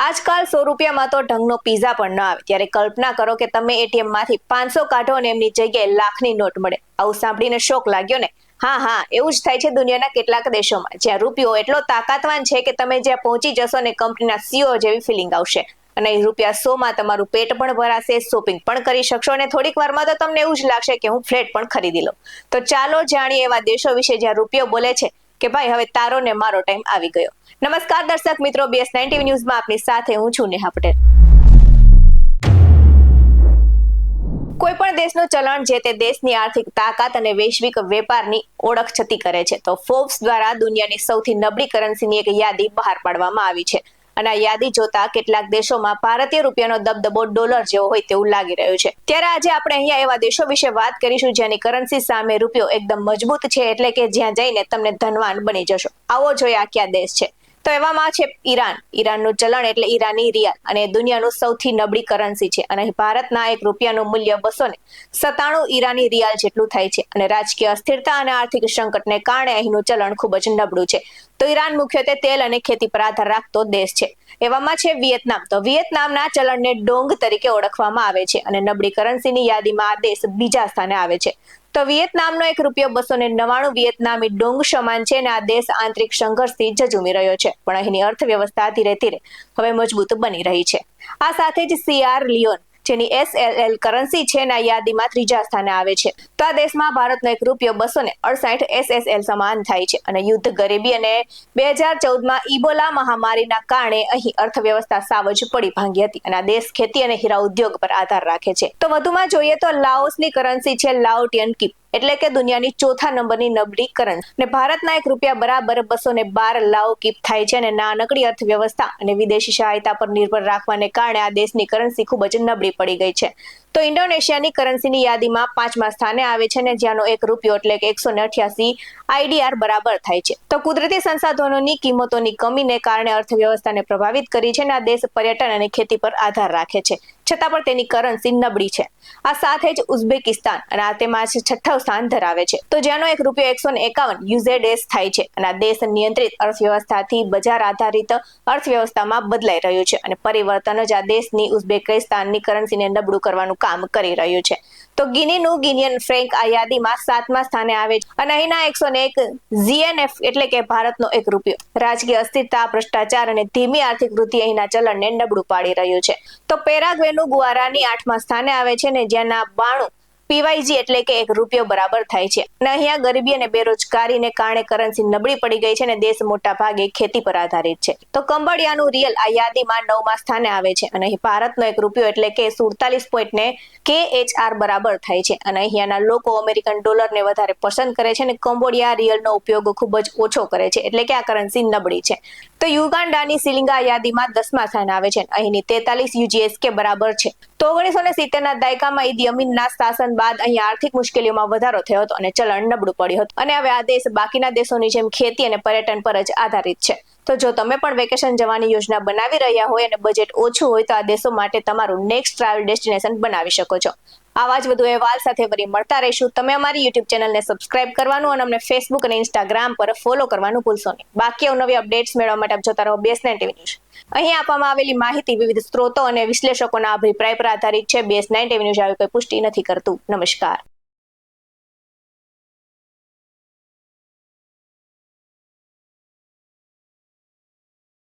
આજકાલ સો રૂપિયામાં તો ઢંગનો પીઝા પણ ન આવે. ત્યારે કલ્પના કરો કે તમે એટીએમમાંથી પાંચસો કાઢો અને એમની જગ્યાએ લાખની નોટ મળે. આવું સાંભળીને શોક લાગ્યો ને? હા હા, એવું જ થાય છે દુનિયાના કેટલાક દેશોમાં. જ્યાં રૂપિયો એટલો તાકાતવાન છે કે તમે જ્યાં પહોંચી જશો ને કંપનીના સીઓ જેવી ફિલિંગ આવશે. અને રૂપિયા સો માં તમારું પેટ પણ ભરાશે શોપિંગ પણ કરી શકશો અને થોડીક વારમાં તો તમને એવું જ લાગશે કે હું ફ્લેટ પણ ખરીદી લઉં. તો ચાલો જાણીએ એવા દેશો વિશે જ્યાં રૂપિયો બોલે છે. કે ભાઈ, હવે તારો ને મારો ટાઈમ આવી ગયો. નમસ્કાર દર્શક મિત્રો બીએસ નાઇન્ટી ન્યૂઝમાં આપની સાથે હું છું નેહા પટેલ. કોઈ પણ દેશનું ચલણ જે તે દેશની આર્થિક તાકાત અને વૈશ્વિક વેપારની ઓળખ છતી કરે છે, તો ફોર્બ્સ દ્વારા દુનિયાની સૌથી નબળી કરન્સીની એક યાદી બહાર પાડવામાં આવી છે. અને આ યાદી જોતા કેટલાક દેશોમાં ભારતીય રૂપિયાનો દબદબો ડોલર જેવો હોય તેવું લાગી રહ્યું છે. ત્યારે આજે આપણે અહીંયા એવા દેશો વિશે વાત કરીશું જેની કરન્સી સામે રૂપિયો એકદમ મજબૂત છે એટલે કે જ્યાં જઈને તમને ધનવાન બની જશો. આવો જોઈએ આ કયા દેશ છે. તો એવામાં છે ઈરાન. ઈરાનનું ચલણ એટલે ઈરાની રિયાલ અને દુનિયાનું સૌથી નબળી કરન્સી છે અને ભારતના એક રૂપિયાનું મૂલ્ય બસો ને સત્તાણું ઈરાની રિયાલ જેટલું થાય છે. અને રાજકીય અસ્થિરતા અને આર્થિક સંકટને કારણે અહીંનું ચલણ ખૂબ જ નબળું છે. તો ઈરાન મુખ્યત્વે તેલ અને ખેતી પર આધાર રાખતો દેશ છે. એવામાં છે વિયેતનામ. તો વિયેતનામના ચલણને ડોંગ તરીકે ઓળખવામાં આવે છે અને નબળી કરન્સીની યાદીમાં આ દેશ બીજા સ્થાને આવે છે. તો વિયેતનામનો એક રૂપિયો બસો ને નવાણું વિયેતનામી ડોંગ સમાન છે અને આ દેશ આંતરિક સંઘર્ષથી ઝઝુમી રહ્યો છે. પણ અહીંની અર્થવ્યવસ્થા ધીરે ધીરે હવે મજબૂત બની રહી છે. આ સાથે જ સીઆર લિયોન જેની એસએલએલ કરન્સી છે ના યાદીમાં ત્રીજા સ્થાને આવે છે. તો આ દેશમાં ભારતનો એક રૂપિયો બસો ને અડસાઠ એસએસએલ સમાન થાય છે અને યુદ્ધ ગરીબી અને બે હજાર ચૌદમાં ઇબોલા મહામારીના કારણે અહીં અર્થવ્યવસ્થા સાવ જ પડી ભાંગી હતી અને આ દેશ ખેતી અને હીરા ઉદ્યોગ પર આધાર રાખે છે. તો વધુમાં જોઈએ તો લાઓસની કરન્સી છે લાઓટિયન કીપ. એટલે કે દુનિયાની ચોથા નંબરની નબળી કરન્સી અને ભારતના એક રૂપિયા બરાબર બસો ને બાર લાવ કીપ થાય છે અને નાનકડી અર્થવ્યવસ્થા અને વિદેશી સહાયતા પર નિર્ભર રાખવાને કારણે આ દેશની કરન્સી ખૂબ જ નબળી પડી ગઈ છે. તો ઇન્ડોનેશિયાની કરન્સીની યાદીમાં પાંચમા સ્થાને આવે છે ને જ્યાંનો એક રૂપિયો એટલે કે એકસો ને અઠ્યાસી આઈડીઆર બરાબર થાય છે. તો કુદરતી સંસાધનોની કિંમતોની કમીને કારણે અર્થવ્યવસ્થાને પ્રભાવિત કરી છે અને આ દેશ પર્યટન અને ખેતી પર આધાર રાખે છે. છતાં પણ તેની કરન્સી નબળી છે. આ સાથે જ ઉઝબેકિસ્તાન અને આ તેમાં છઠ્ઠા સ્થાન ધરાવે છે. તો જેનો એક રૂપિયો એકસો એકાવન યુઝેડેસ થાય છે અને આ દેશ નિયંત્રિત અર્થવ્યવસ્થાથી બજાર આધારિત અર્થવ્યવસ્થામાં બદલાઈ રહ્યું છે અને પરિવર્તન જ આ દેશની ઉઝબેકિસ્તાનની કરન્સીને નબળું કરવાનું કામ કરી રહ્યું છે. તો ગિનીનું ગિનિયન ફ્રેન્ક આ યાદીમાં સાતમા સ્થાને આવે છે. અને અહીંના એકસો ને એક જીએનએફ એટલે કે ભારતનો એક રૂપિયો. રાજકીય અસ્થિરતા, ભ્રષ્ટાચાર અને ધીમી આર્થિક વૃદ્ધિ અહીંના ચલણને નબળું પાડી રહ્યું છે. તો પેરાગ્વેનું ગુઆરાની આઠમા સ્થાને આવે છે ને જેના બાણું પીવાયજી એટલે કે એક રૂપિયો બરાબર થાય છે. અને અહીંયા ગરીબી અને બેરોજગારીને કારણે કરન્સી નબળી પડી ગઈ છે અને દેશ મોટા ભાગે ખેતી પર આધારિત છે. તો કંબડિયાનું રિયલ આ યાદીમાં નવમા સ્થાને આવે છે અને અહીં ભારતનો એક રૂપિયો એટલે કે સુડતાલીસ પોઈન્ટ ને કે એચ આર બરાબર થાય છે. અને અહીંયાના લોકો અમેરિકન ડોલરને વધારે પસંદ કરે છે અને કંબોડિયા રિયલનો ઉપયોગ ખૂબ જ ઓછો કરે છે. એટલે કે આ કરન્સી નબળી છે. તો યુગાન્ડાની સિલિંગા યાદીમાં દસમા સ્થાને આવે છે. અહીંની તેતાલીસ યુજીએસકે બરાબર છે. તો ઓગણીસો ને સિત્તેરના દાયકામાં ઈદી અમીનના શાસન બાદ અહીં આર્થિક મુશ્કેલીઓમાં વધારો થયો હતો અને ચલણ નબળું પડ્યું હતું. અને હવે આ દેશ બાકીના દેશોની જેમ ખેતી અને પર્યટન પર જ આધારિત છે. તો જો તમે પણ વેકેશન જવાની યોજના બનાવી રહ્યા હોય અને બજેટ ઓછું હોય તો આ દેશો માટે તમારું નેક્સ્ટ ટ્રાવેલ ડેસ્ટિનેશન બનાવી શકો છો. આવા જ વધુ અહેવાલ સાથે ફરી મળતા રહીશું. તમે અમારી યુટ્યુબ ચેનલને સબસ્ક્રાઇબ કરવાનું અને અમને ફેસબુક અને ઇન્સ્ટાગ્રામ પર ફોલો કરવાનું ભૂલશો નહીં. બાકી નવી અપડેટ્સ મેળવવા માટે આપ જોતા રહો બેસ નાઇન ટીવી ન્યૂઝ. અહીં આપવામાં આવેલી માહિતી વિવિધ સ્ત્રોતો અને વિશ્લેષકોના અભિપ્રાય પર આધારિત છે. બેસ નાઇન ટીવી ન્યૂઝ આવી કોઈ પુષ્ટિ નથી કરતું. નમસ્કાર.